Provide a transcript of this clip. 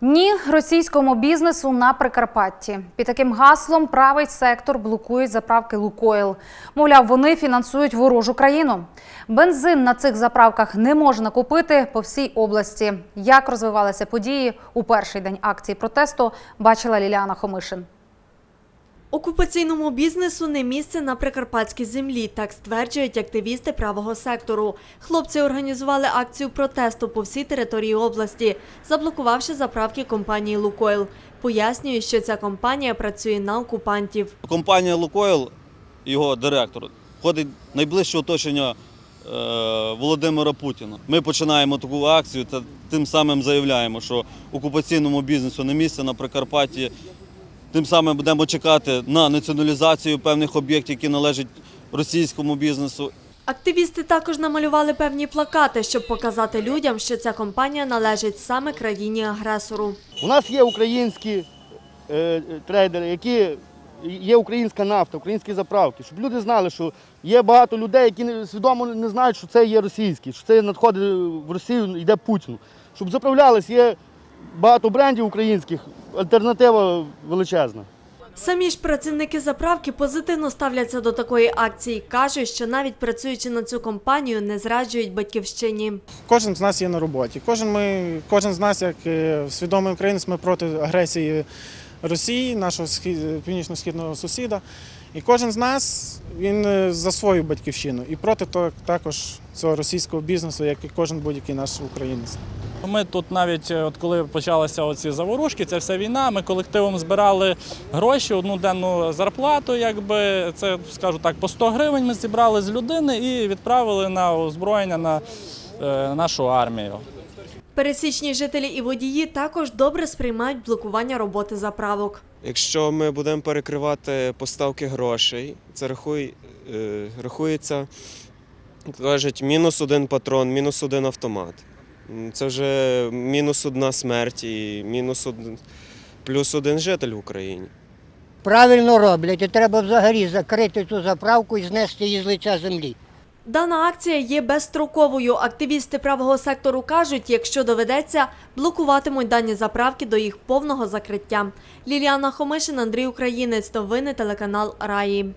Ні російському бізнесу на Прикарпатті. Під таким гаслом правий сектор блокують заправки Лукойл. Мовляв, вони фінансують ворожу країну. Бензин на цих заправках не можна купити по всій області. Як розвивалися події у перший день акції протесту, бачила Ліліана Хомишин. Окупаційному бізнесу не місце на прикарпатській землі, так стверджують активісти правого сектору. Хлопці організували акцію протесту по всій території області, заблокувавши заправки компанії «Лукойл». Пояснюють, що ця компанія працює на окупантів. Компанія Лукойл, його директор, входить в найближче оточення е, Володимира Путіна. Ми починаємо таку акцію та тим самим заявляємо, що окупаційному бізнесу не місце на Прикарпатті. Тим самим будемо чекати на націоналізацію певних об'єктів, які належать російському бізнесу. Активісти також намалювали певні плакати, щоб показати людям, що ця компанія належить саме країні-агресору. У нас є українські е, трейдери, які є українська нафта, українські заправки, щоб люди знали, що є багато людей, які не- свідомо не знають, що це є російські, що це надходить в Росію, йде Путіну. Щоб заправлялись, є багато брендів українських, альтернатива величезна. Самі ж працівники заправки позитивно ставляться до такої акції. кажуть, що навіть працюючи на цю компанію, не зраджують батьківщині. Кожен з нас є на роботі. Кожен, ми, кожен з нас, як е, свідомий українець, ми проти агресії Росії, нашого схі- північно-східного сусіда. І кожен з нас він е, за свою батьківщину і проти того, також цього російського бізнесу, як і кожен будь-який наш українець. Ми тут навіть, е, от коли почалися оці заворушки, ця вся війна, ми колективом збирали гроші, одну денну зарплату, якби це скажу так, по 100 гривень ми зібрали з людини і відправили на озброєння на е, нашу армію. Пересічні жителі і водії також добре сприймають блокування роботи заправок. Якщо ми будемо перекривати поставки грошей, це рахуй, е, рахується, кажуть, мінус один патрон, мінус один автомат. Це вже мінус одна смерть і мінус один, плюс один житель в Україні. Правильно роблять, і треба взагалі закрити цю заправку і знести її з лиця землі. Дана акція є безстроковою. Активісти правого сектору кажуть, якщо доведеться, блокуватимуть дані заправки до їх повного закриття. Ліліана Хомишин, Андрій Українець. Новини телеканал Раї.